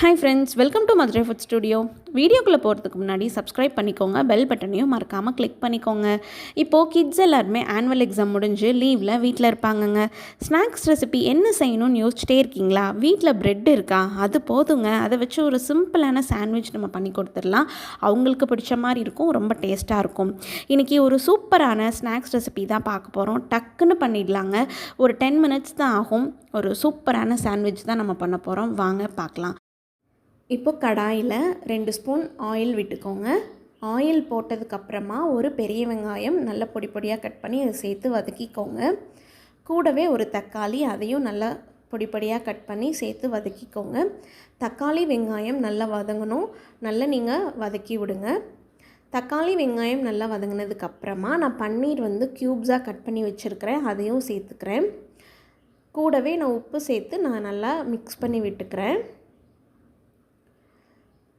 Hi friends welcome to Madurai food studio வீடியோக்குள்ளே போகிறதுக்கு முன்னாடி சப்ஸ்கிரைப் பண்ணிக்கோங்க பெல் பட்டனையும் மறக்காமல் கிளிக் பண்ணிக்கோங்க. இப்போது கிட்ஸ் எல்லாருமே ஆனுவல் எக்ஸாம் முடிஞ்சு லீவில் வீட்டில் இருப்பாங்கங்க. ஸ்நாக்ஸ் ரெசிபி என்ன செய்யணும்னு யோசிச்சிட்டே இருக்கீங்களா? வீட்டில் ப்ரெட் இருக்கா? அது போதுங்க. அதை வச்சு ஒரு சிம்பிளான சாண்ட்விச் நம்ம பண்ணி கொடுத்துடலாம். அவங்களுக்கு பிடிச்ச மாதிரி இருக்கும் ரொம்ப டேஸ்ட்டாக இருக்கும். இன்றைக்கி ஒரு சூப்பரான ஸ்நாக்ஸ் ரெசிபி தான் பார்க்க போகிறோம் டக்குன்னு பண்ணிடலாங்க. ஒரு டென் மினிட்ஸ் தான் ஆகும். ஒரு சூப்பரான சாண்ட்விச் தான் நம்ம பண்ண போகிறோம் வாங்க பார்க்கலாம். இப்போ கடாயில் ரெண்டு ஸ்பூன் ஆயில் விட்டுக்கோங்க. ஆயில் போட்டதுக்கப்புறமா ஒரு பெரிய வெங்காயம் நல்ல பொடி பொடியாக கட் பண்ணி அதை சேர்த்து வதக்கிக்கோங்க. கூடவே ஒரு தக்காளி அதையும் நல்லா பொடி பொடியாக கட் பண்ணி சேர்த்து வதக்கிக்கோங்க. தக்காளி வெங்காயம் நல்லா வதங்கணும். நல்லா நீங்கள் வதக்கி விடுங்க. தக்காளி வெங்காயம் நல்லா வதங்கினதுக்கப்புறமா நான் பன்னீர் வந்து க்யூப்ஸாக கட் பண்ணி வச்சுருக்கிறேன். அதையும் சேர்த்துக்கிறேன். கூடவே நான் உப்பு சேர்த்து நான் நல்லா மிக்ஸ் பண்ணி விட்டுக்கிறேன்.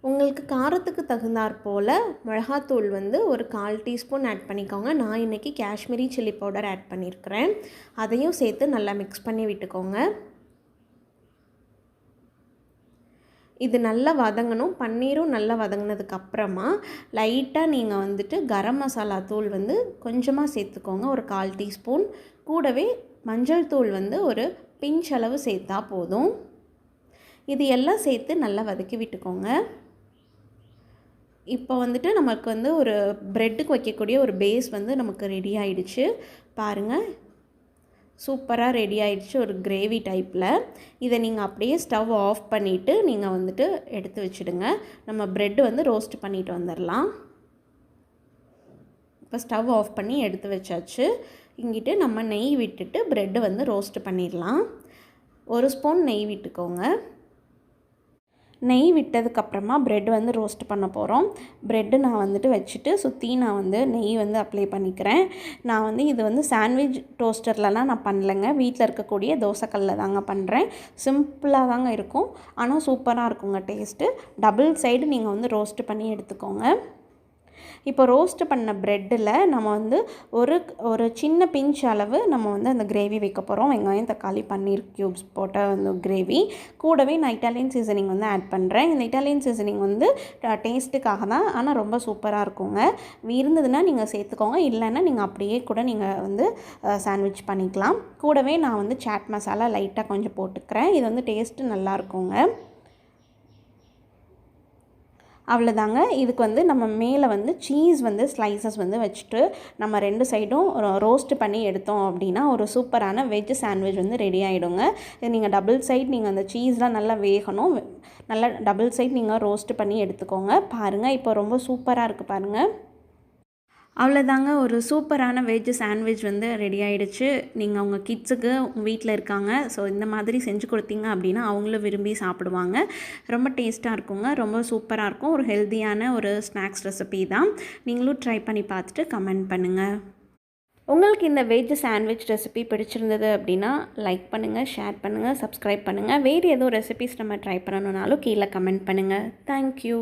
உங்களுக்கு காரத்துக்கு தகுந்தாற் போல் மிளகாத்தூள் வந்து ஒரு கால் டீஸ்பூன் ஆட் பண்ணிக்கோங்க. நான் இன்றைக்கி காஷ்மீரி சில்லி பவுடர் ஆட் பண்ணியிருக்கிறேன் அதையும் சேர்த்து நல்லா மிக்ஸ் பண்ணி விட்டுக்கோங்க. இது நல்லா வதங்கணும். பன்னீரும் நல்லா வதங்கினதுக்கு அப்புறமா லைட்டாக நீங்கள் வந்துட்டு கரம் மசாலா தூள் வந்து கொஞ்சமாக சேர்த்துக்கோங்க. ஒரு கால் டீஸ்பூன். கூடவே மஞ்சள் தூள் வந்து ஒரு பிஞ்ச் அளவு சேர்த்தா போதும். இது எல்லாம் சேர்த்து நல்லா வதக்கி விட்டுக்கோங்க. இப்போ வந்துட்டு நமக்கு வந்து ஒரு ப்ரெட்டுக்கு வைக்கக்கூடிய ஒரு பேஸ் வந்து நமக்கு ரெடி ஆயிடுச்சு. பாருங்கள் சூப்பராக ரெடி ஆயிடுச்சு ஒரு கிரேவி டைப்பில் இதை நீங்கள் அப்படியே ஸ்டவ் ஆஃப் பண்ணிவிட்டு நீங்கள் வந்துட்டு எடுத்து வச்சுடுங்க. நம்ம ப்ரெட்டு வந்து ரோஸ்ட் பண்ணிட்டு வந்துடலாம். இப்போ ஸ்டவ் ஆஃப் பண்ணி எடுத்து வச்சாச்சு. இங்கிட்டு நம்ம நெய் விட்டுட்டு ப்ரெட்டு வந்து ரோஸ்ட் பண்ணிடலாம். ஒரு ஸ்பூன் நெய் விட்டுக்கோங்க. நெய் விட்டதுக்கப்புறமா ப்ரெட் வந்து ரோஸ்ட் பண்ண போகிறோம் ப்ரெட்டு நான் வந்துட்டு வச்சுட்டு சுற்றி நான் வந்து நெய் வந்து அப்ளை பண்ணிக்கிறேன். நான் வந்து இது வந்து சாண்ட்விச் டோஸ்டர்லலாம் நான் பண்ணலைங்க. வீட்டில் இருக்கக்கூடிய தோசைக்கல்லில் தாங்க பண்ணுறேன் சிம்பிளாக தாங்க இருக்கும். ஆனால் சூப்பராக இருக்குங்க டேஸ்ட்டு டபுள் சைடு நீங்கள் வந்து ரோஸ்ட் பண்ணி எடுத்துக்கோங்க. இப்போ ரோஸ்ட் பண்ண ப்ரெட்டில் நம்ம வந்து ஒரு ஒரு சின்ன பிஞ்ச் அளவு நம்ம வந்து அந்த கிரேவி வைக்க போகிறோம் வெங்காயம் தக்காளி பன்னீர் க்யூப்ஸ் போட்ட அந்த கிரேவி கூடவே நான் இட்டாலியன் சீசனிங் வந்து ஆட் பண்ணுறேன் இந்த இட்டாலியன் சீசனிங் வந்து டேஸ்ட்டுக்காக தான் ஆனால் ரொம்ப சூப்பராக இருக்குங்க. இருந்ததுன்னா நீங்கள் சேர்த்துக்கோங்க. இல்லைன்னா நீங்கள் அப்படியே கூட நீங்கள் வந்து சாண்ட்விச் பண்ணிக்கலாம். கூடவே நான் வந்து சாட் மசாலா லைட்டாக கொஞ்சம் போட்டுக்கிறேன். இது வந்து டேஸ்ட்டு நல்லாயிருக்குங்க அவ்வளோதாங்க இதுக்கு வந்து நம்ம மேலே வந்து சீஸ் வந்து ஸ்லைசஸ் வந்து வச்சுட்டு நம்ம ரெண்டு சைடும் ரோஸ்ட் பண்ணி எடுத்தோம் அப்படின்னா ஒரு சூப்பரான வெஜ் சாண்ட்விச் வந்து ரெடி ஆகிடுங்க இது நீங்கள் டபுள் சைட் நீங்கள் அந்த சீஸ்லாம் நல்லா வேகணும். நல்லா டபுள் சைட் நீங்கள் ரோஸ்ட் பண்ணி எடுத்துக்கோங்க. பாருங்கள் இப்போ ரொம்ப சூப்பராக இருக்குது பாருங்கள் அவ்வளோதாங்க ஒரு சூப்பரான வெஜ் சாண்ட்விச் வந்து ரெடி ஆகிடுச்சு நீங்கள் உங்கள் கிட்ஸுக்கு வீட்டில் இருக்காங்க. ஸோ இந்த மாதிரி செஞ்சு கொடுத்தீங்க அப்படின்னா அவங்களும் விரும்பி சாப்பிடுவாங்க. ரொம்ப டேஸ்ட்டாக இருக்குங்க. ரொம்ப சூப்பராக இருக்கும். ஒரு ஹெல்த்தியான ஒரு ஸ்நாக்ஸ் ரெசிபி தான். நீங்களும் ட்ரை பண்ணி பார்த்துட்டு கமெண்ட் பண்ணுங்கள் உங்களுக்கு இந்த வெஜ் சாண்ட்விச் ரெசிபி பிடிச்சிருந்தது அப்படின்னா லைக் பண்ணுங்கள் ஷேர் பண்ணுங்கள் சப்ஸ்கிரைப் பண்ணுங்கள் வேறு ஏதோ ரெசிபிஸ் நம்ம ட்ரை பண்ணணுன்னாலும் கீழே கமெண்ட் பண்ணுங்கள் தேங்க்யூ